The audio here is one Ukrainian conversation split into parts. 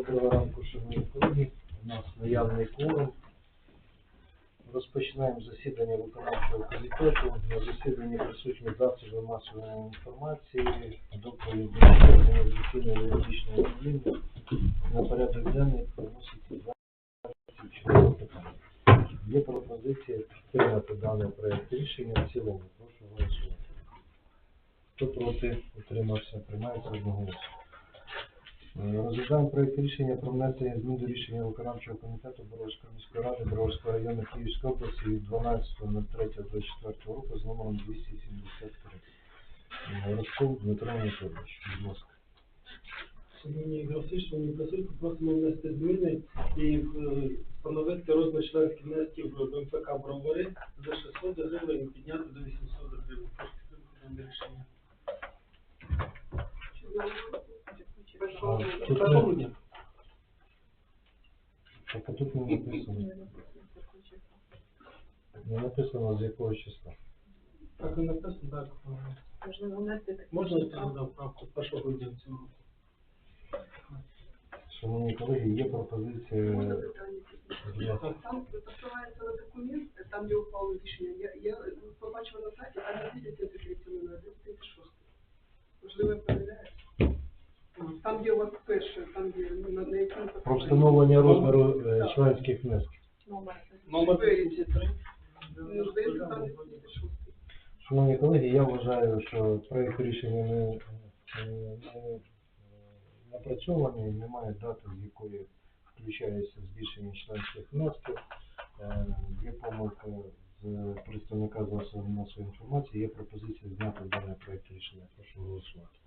Доброго ранку, шановні колеги. У нас наявний кворум. Розпочинаємо засідання виконавчого комітету. На засіданні присутні засоби масової інформації, доповідь організаційної юридичної управління. На порядок денний виноситься 24 питання. Є пропозиція підтримати даний проект рішення в цілому. Прошу голосувати. Хто проти, утримався, приймається одноголосно. Е, Розглядаємо проєкт рішення про внесення змін до рішення виконавчого комітету Боровської міської ради Боровського району Київської області від 12.03.24 року з номером 273. Е, Рожков Дмитро Анатолійович, будь ласка. Шановні шановні присутні, просимо внести зміни і е, встановити розмір членських внесків в МФК Бровари за 600 гривень підняти до 800 гривень. Прошу рішення. Тут Першого грудня. Так, а тут не написано. Не написано з якого числа. Так і написано, так. внести таку Можна я поправку? правку 1 грудня цього року? Шановні колеги, є пропозиція. Можна питання? Будь. Там посилається на документ, там де ухвали рішення. Я, я побачила на сайті, там не видите закріплено на 136. Можливо, я помиляюсь. Де у там, де ну, на, якому Про встановлення розміру е, Так. членських внесків. Номер. Номер 33. Ну, здається, там 236. Шановні колеги, я вважаю, що проєкт рішення не, не, не е, напрацьований, немає дати, з якої включається збільшення членських внесків. Е, Є помилка з представника засобів масової інформації, є пропозиція зняти даний проєкт рішення. Прошу голосувати.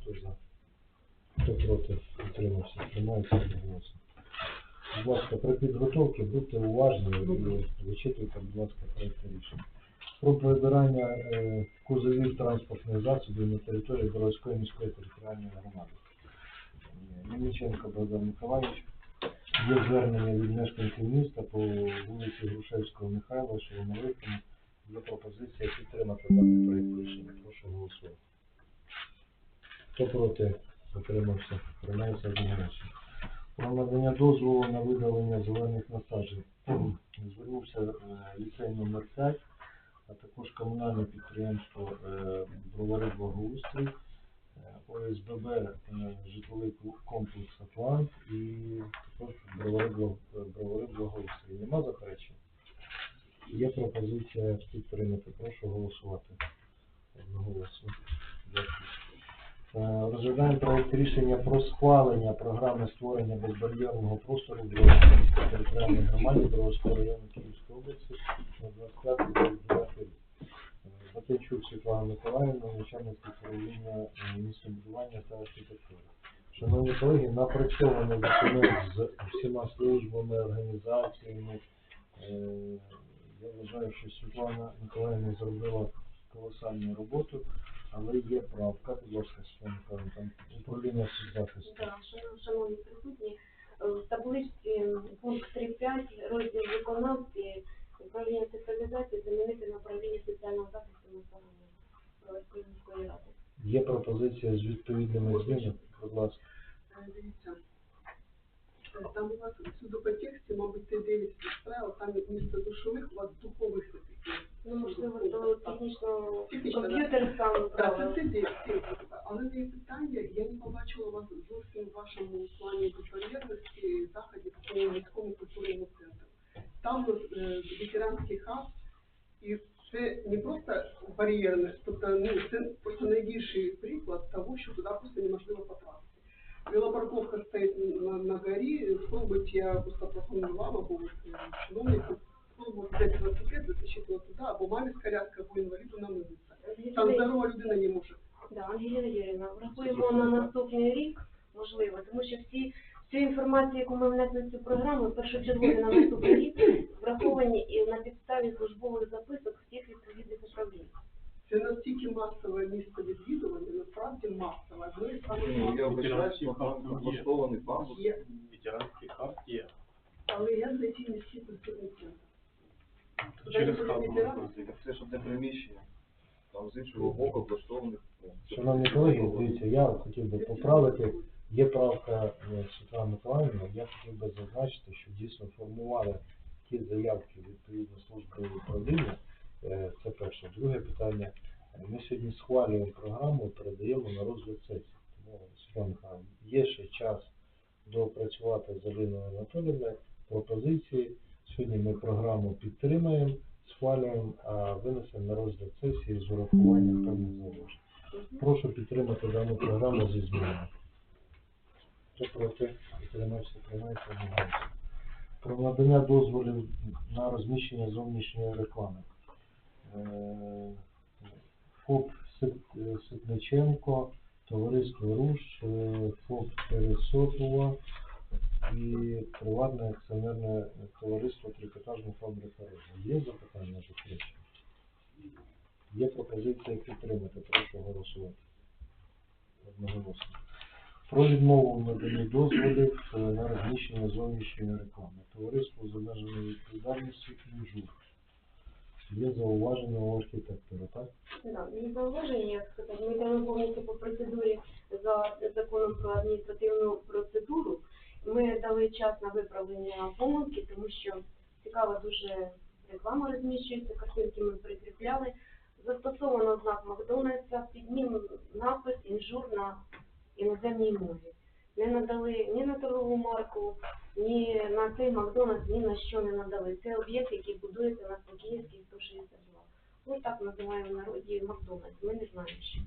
Хто за? Будь ласка, при підготовці будьте уважні і вичитуйте, будь ласка, проєкт рішення про прибирання е, кузовів транспортних засобів на території Боровської міської територіальної громади. Е, Мельниченко Богдан Миколаївич. Є звернення від мешканців міста по вулиці Грушевського Михайла, що виконали. Є пропозиція підтримати даний проєкт рішення. Прошу голосувати. Хто проти? Затримався. Приймається одноголосно. Про надання дозволу на видалення зелених насаджень. Звернувся е, ліцей номер 5 а також комунальне підприємство е, Бровари Благоустрій, е, ОСББ житловий комплекс Атлант і також Бровари Благоустрій. Нема заперечень? Є пропозиція підтримати. Прошу голосувати. Одноголосно. Дякую. Е, Розглядаємо проект рішення про схвалення програми створення безбар'єрного простору для Української територіальної громади Броварського району Київської області на 25-29 рік. Е, Світлана Миколаївна, начальник управління е, містобудування та архітектури. Шановні колеги, напрацьований документ з всіма службами, організаціями. Я вважаю, що Світлана Миколаївна зробила колосальну роботу, але є правка, будь ласка, там управління соцзахисту. Так, шановні присутні, е, в табличці пункт 3.5, розділ виконавці, управління цифровізації замінити на управління соціального захисту населення Броварської міської ради. Є пропозиція з відповідними змінами, будь ласка. Е, Дивіться. Е, Там у вас всюди по тексті, мабуть, Т9 справа, там місто душових, у вас духових все-таки. Технічно комп'ютер сам Так, це це але є питання, я не побачила вас зовсім в вашому плані безбар'єрності заходів по міському культурному центру. Там е, ветеранський хаб, і це не просто бар'єрність, тобто ну, це просто найбільший приклад того, що туди просто неможливо потрапити. Велопарковка стоїть на, на горі, спробуйте, я просто пропоную вам, або от, е, взяти велосипед, затащити його туди, або мамі з коляскою, або інваліду намилитися. Там здорова людина не може. Да, Ангеліна Юрівна, врахуємо на наступний рік, можливо, тому що всі всю в цю програму, першочергові на наступний рік, враховані і на підставі службових записок всіх відповідних управлінь. Це настільки масове місце відвідування, насправді масове. Одно Ну, я вважаю, що там облаштований. Є, Ветеранський хаб є. але я знайти міський культурний центр. Через хаб можна ветерани. зайти. Це ж одне приміщення. Там з іншого боку облаштований. ну, Шановні колеги, дивіться, я хотів би поправити Є правка е, Світлани Миколаївни, я хотів би зазначити, що дійсно формували ті заявки відповідно служби управління. Е, Це перше. Друге питання. Ми сьогодні схвалюємо програму і передаємо на розгляд сесії. Тому, Світлана є ще час доопрацювати з Аліною Анатоліївною пропозиції. Сьогодні ми програму підтримаємо, схвалюємо, а винесемо на розгляд сесії з урахуванням певних зауважень. Прошу підтримати дану програму зі змінами. Хто проти підтримався, приймається одноголосно. Про надання дозволів на розміщення зовнішньої реклами. Е, ФОП Сит- Ситниченко, Товариство Руш, е, ФОП Пересопова і приватне акціонерне товариство Трикотажна фабрика Роза. Є запитання на підтримку? Є пропозиція підтримати, прошу голосувати. Одноголосно. Про відмову в наданні дозволів е, на розміщення зовнішньої реклами. Товариство з обмеженою відповідальністю «Інжур». Є зауваження у архітектора, так? Да, і зауваження, як сказати, ми йдемо повністю по процедурі за законом про адміністративну процедуру. Ми дали час на виправлення помилки, тому що цікава дуже реклама розміщується, картинки ми прикріпляли. Застосовано знак Макдональдса, під ним напис інжур на іноземній мові. Не надали ні на торгову марку, ні на цей Макдональдс, ні на що не надали. Це об'єкт, який будується на Спокіївській 162. Ми так називаємо в народі Макдональдс. Ми не знаємо, що,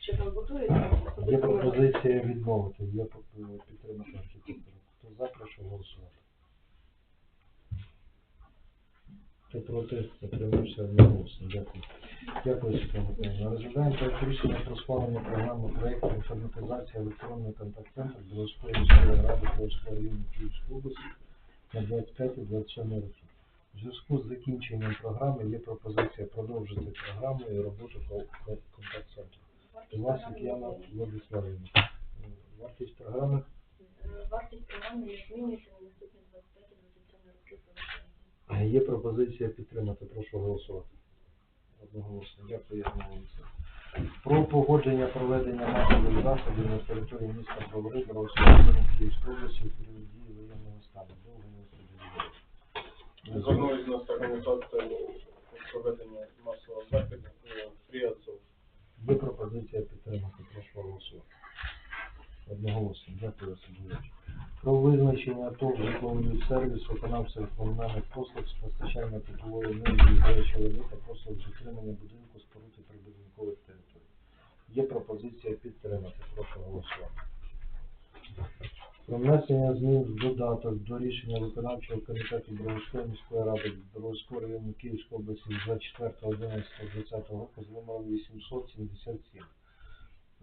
що там будується. Є пропозиція відмовити, є поп- підтримати архітектора. Хто за, прошу голосувати. Хто проти, затримався одноголосно. Дякую. Дякую, Світлана Миколаївна. Розглядаємо проект рішення про схвалення програми проєкту інформатизації електронний контакт-центр Білоруської міської ради Білоруського району Київської області на 25-27 роки. В зв'язку з закінченням програми є пропозиція продовжити програму і роботу ко- ко- контакт-центру. Власник Яна Владиславівна. Вартість програми Е, Вартість програми змінюється на наступні 25-27 роки залишається. Є пропозиція підтримати. Прошу голосувати. Одноголосно. Дякую, Яна Владиславівна. Про погодження проведення масових заходів на території міста Броварського району Київської області у період дії воєнного стану. Довго не розповідаю. Звернулись нас організація проведення масового заходу Фріацов. Є пропозиція підтримати. Прошу голосувати. Одноголосно. Дякую, Юрійович. Про визначення ТОВ житловий сервіс виконавців комунальних послуг з постачання теплової енергії, води та послуг з утримання будинку споруд і прибудинкових територій. Є пропозиція підтримати. Прошу голосувати. Про внесення змін в додаток до рішення виконавчого комітету Броварської міської ради Броварського району Київської області з 24.11.2020 року з номером 877.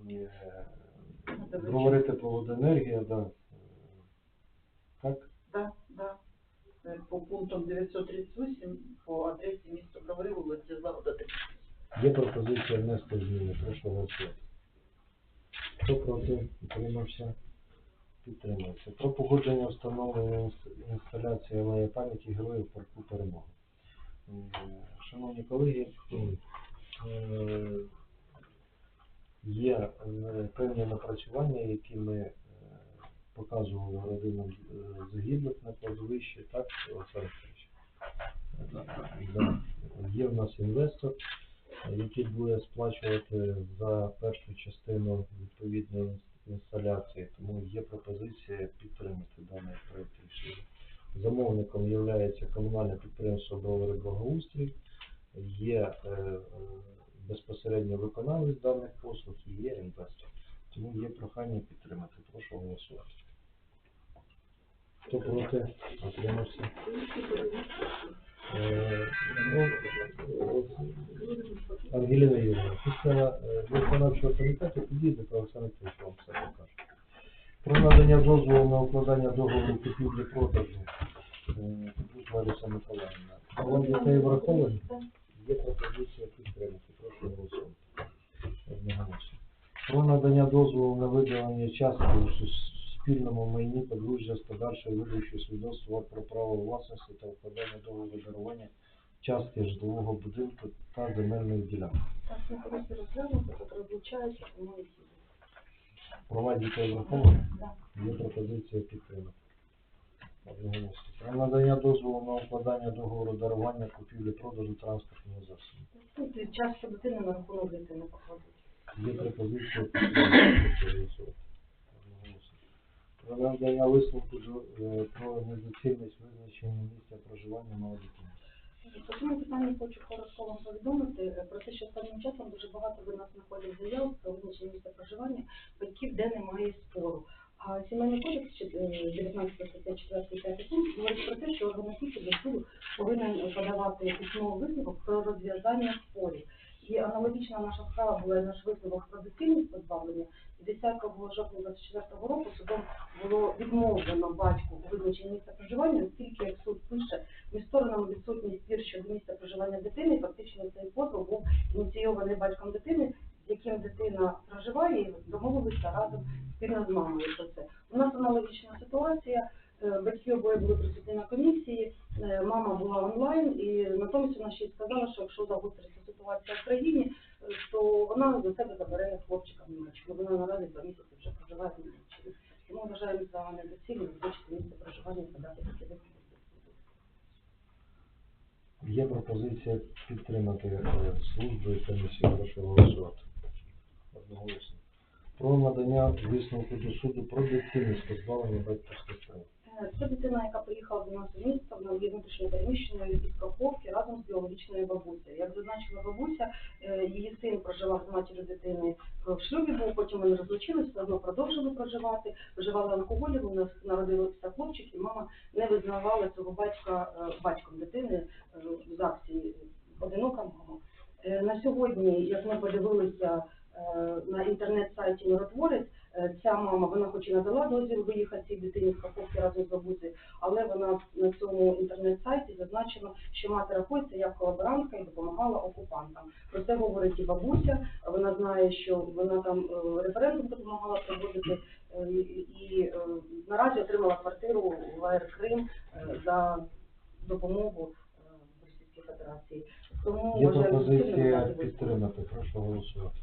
Е, Бровари тепловоденергія, да. Е, Так? Да, да. Е, По пунктам 938 по адресі міста Бровари, вулиця Завода 30. Є пропозиція внести зміни. Прошу голосувати. Хто проти? Утримався? Підтримується. Про погодження встановлення інсталяції алеї пам'яті героїв парку перемоги. Шановні колеги, е, є е, певні напрацювання, які ми е, показували родинам е, загиблих на кладовищі, так, Олександр Васильович? Да. Є в нас інвестор, який буде сплачувати за першу частину відповідної інсталяції, тому є пропозиція підтримати даний проект рішення. Замовником є комунальне підприємство Бровари Благоустрій, є е, е, безпосередньо виконавець даних послуг і є інвестор. Тому є прохання підтримати. Прошу голосувати. Хто проти? Отримався. Е, ну, от, Ангеліна Юрійовна, після е, виконавчого комітету підійде про Петрович вам все покаже. Про надання дозволу на укладання договору купівлі-продажу е, тут Лариса Миколаївна. Права дітей враховані? Є пропозиція підтримати. Прошу голосувати. Про надання дозволу на виділення частки у суспільному майні подружжя з подальшою видачею свідоцтва про право власності та укладання договору дарування частки житлового будинку та земельної ділянки. Так, ми колись розглянути, тому і всі. Права дітей враховані. Є пропозиція підтримати. Одноголосно. Про надання дозволу на укладання договору дарування купівлі-продажу транспортного засобу. Тут часто дитини на рахунок дитини покладуть. Є пропозиція. Про надання висновку е, про недоцільність визначення місця проживання малодітей. По цьому хочу коротко вам повідомити е, про те, що останнім часом дуже багато до нас знаходять заяв про визначення місця проживання батьків, де немає спору. А сімейний кодекс чи- е, 19 стаття 4 5 пункт говорить про те, що орган опіки до суду повинен подавати письмовий висновок про розв'язання спорів. І аналогічна наша справа була і наш висновок про доцільність позбавлення. І 10 жовтня 24 року судом було відмовлено батьку у визначенні місця проживання, оскільки, як суд пише, між сторонами відсутній спір щодо місця проживання дитини, фактично цей позов був ініційований батьком дитини, з яким дитина проживає, і домовилися разом спільно з мамою про це. У нас аналогічна ситуація. Е, Батьки обоє були присутні на комісії, е, мама була онлайн, і натомість вона ще й сказала, що якщо загостриться ситуація в країні, е, то вона за себе забере хлопчика в Німеччину. Вона наразі два місяці вже проживає в Німеччині. Тому вважаємо за недоцільно визначити місце проживання подати такі. Є пропозиція підтримати службу і комісію. Прошу голосувати. Одноголосно. Про надання висновку до суду про доцільність позбавлення батьківських прав. Це дитина, яка приїхала до нас у місто, вона є внутрішньо переміщеною із Каховки разом з біологічною бабусею. Як зазначила бабуся, е, її син проживав з матір'ю дитини в шлюбі, був, потім вони розлучились, все одно продовжили проживати, вживали алкоголю, у нас народився хлопчик, і мама не визнавала цього батька е, батьком дитини е, в ЗАГСі. Е, На сьогодні, як ми подивилися на інтернет-сайті Миротворець, Ця мама, вона хоч і надала дозвіл виїхати цій дитині з Каховки разом з бабусею, але вона на цьому інтернет-сайті зазначено, що мати рахується як колаборантка і допомагала окупантам. Про це говорить і бабуся. Вона знає, що вона там е, референдум допомагала проводити е, і, е, наразі отримала квартиру в АР Крим е, за допомогу е, Російській Федерації. Тому Є пропозиція підтримати. Прошу голосувати.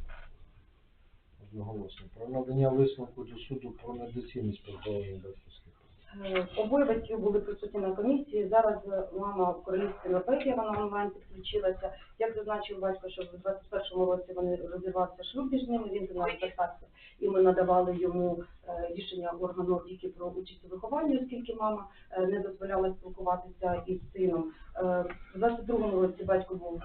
Одноголосно. Про надання висновку до суду про недоцільність позбавлення батьківських. Е, Обоє батьків були присутні на комісії. Зараз е, мама в королівській Норвегії, вона онлайн підключилася. Як зазначив батько, що в 21-му році вони розірвався шлюб між ними, він до нас звертався, і ми надавали йому е, рішення органу опіки про участь у вихованні, оскільки мама е, не дозволяла спілкуватися із сином. Е, В 22-му році батько був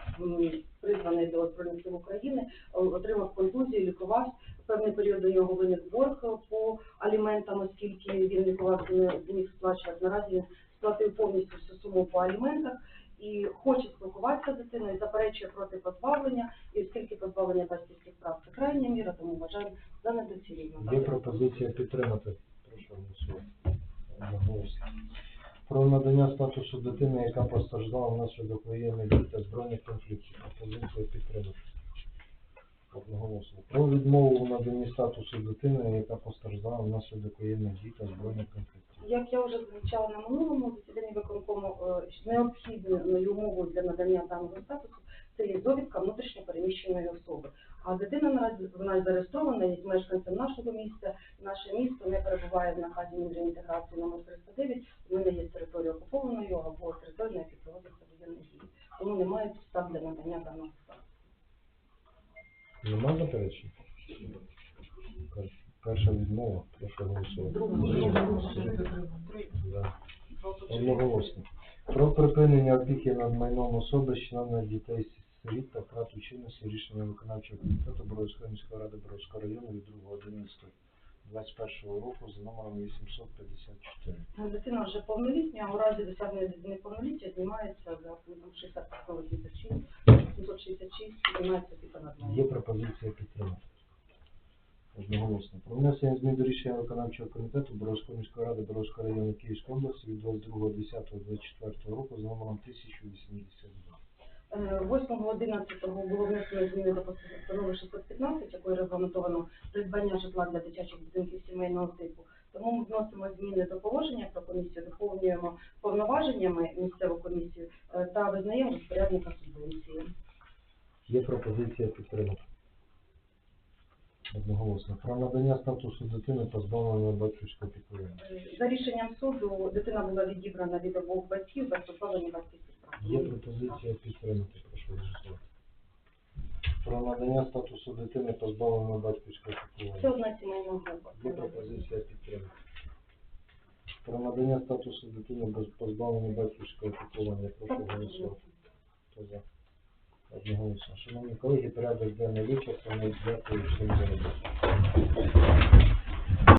призваний до Збройних сил України, отримав контузію, лікувався. Певний період у нього виник борг по аліментам, оскільки він лікувався не зміг сплачувати. Наразі він сплатив повністю всю суму по аліментах і хоче спілкуватися з дитиною, заперечує проти позбавлення, і оскільки позбавлення батьківських прав це крайня міра, тому вважаємо за недоцільно. Є пропозиція підтримати. Прошу голосувати. Про надання статусу дитини, яка постраждала внаслідок воєнних дій та збройних конфліктів. Пропозиція підтримати. Одноголосно. Про відмову у наданні статусу дитини, яка постраждала внаслідок воєнних дій та збройних конфліктів. Як я вже зазначала на минулому засіданні виконкому, е, необхідною умовою для надання даного статусу це є довідка внутрішньо переміщеної особи. А дитина наразі вона зареєстрована, є мешканцем нашого міста. Наше місто не перебуває в наказі інтеграції номер 309, тому не є територією окупованою або територією, на якій проводяться воєнні дії. Тому немає підстав для надання даного статусу. Нема заперечень? Пер- Перша відмова. Прошу голосувати. Да. Одноголосно. Про припинення опіки над майном особи, члена дітей сиріт та втрату чинності рішення виконавчого комітету Боровської міської ради Боровського району від 2.11.21 року за номером 854. Ну, Дитина вже повнолітня, а у разі досягнення дитини повноліття знімається за пунктом 66, 766, знімається опіка над Є пропозиція підтримати. Одноголосно. Про внесення змін до рішення виконавчого комітету Боровської міської ради Боровського району Київської області від 22.10.24 року за номером 1082. Е, 8.11 було внесено зміни до постанови 615, якою регламентовано придбання житла для дитячих будинків сімейного типу. Тому ми вносимо зміни до положення про комісію, доповнюємо повноваженнями місцеву комісію е, та визнаємо розпорядника субвенції. Є пропозиція підтримати. Одноголосно. Про надання статусу дитини позбавленої батьківського піклування. Е, За рішенням суду дитина була відібрана від обох батьків без позбавлення батьківських прав. Є пропозиція підтримати, прошу голосувати. Про надання статусу дитини позбавленої батьківського Це одна сімейна група. Є пропозиція підтримати. Про надання статусу дитини без батьківського піклування. Прошу голосувати. Хто за? Одноголосно. Шановні колеги, порядок денний вичерпаний. Дякую всім за роботу.